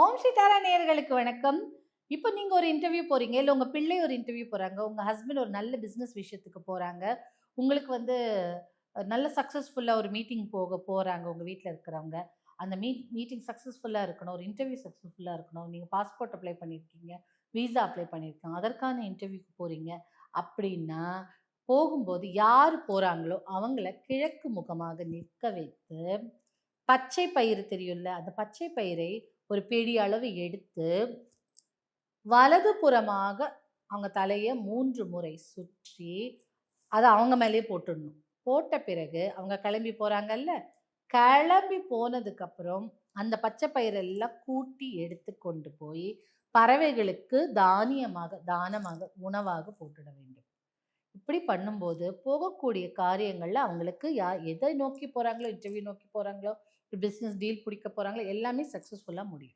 ஓம் சீதாரா நேயர்களுக்கு வணக்கம். இப்போ நீங்கள் ஒரு இன்டர்வியூ போகிறீங்க இல்லை உங்கள் பிள்ளை ஒரு இன்டர்வியூ போகிறாங்க உங்கள் ஹஸ்பண்ட் ஒரு நல்ல பிஸ்னஸ் விஷயத்துக்கு போகிறாங்க உங்களுக்கு வந்து நல்ல சக்ஸஸ்ஃபுல்லாக ஒரு மீட்டிங் போக போகிறாங்க உங்கள் வீட்டில் இருக்கிறவங்க. அந்த மீட் மீட்டிங் சக்ஸஸ்ஃபுல்லாக இருக்கணும். ஒரு இன்டர்வியூ சக்ஸஸ்ஃபுல்லாக இருக்கணும். நீங்கள் பாஸ்போர்ட் அப்ளை பண்ணியிருக்கீங்க. விசா அப்ளை பண்ணியிருக்கோம் அதற்கான இன்டர்வியூக்கு போகிறீங்க அப்படின்னா, போகும்போது யார் போகிறாங்களோ அவங்கள கிழக்கு முகமாக நிற்க வைத்து, பச்சை பயிர் தெரியும்ல, அந்த பச்சை பயிரை ஒரு பிடி அளவு எடுத்து, வலதுபுறமாக அவங்க தலையை மூன்று முறை சுற்றி, அதை அவங்க மேலேயே போட்டுடணும். போட்ட பிறகு அவங்க கிளம்பி போகிறாங்கல்ல கிளம்பி போனதுக்கப்புறம் அந்த பச்சை பயிரெல்லாம் கூட்டி எடுத்து கொண்டு போய், பறவைகளுக்கு தானியமாக, தானமாக, உணவாக போட்டுட வேண்டும். இப்படி பண்ணும்போது, போகக்கூடிய காரியங்களில் அவங்களுக்கு யா எதை நோக்கி போகிறாங்களோ இன்டர்வியூ நோக்கி போகிறாங்களோ பிஸ்னஸ் டீல் பிடிக்க போகிறாங்களோ எல்லாமே சக்ஸஸ்ஃபுல்லாக முடியும்.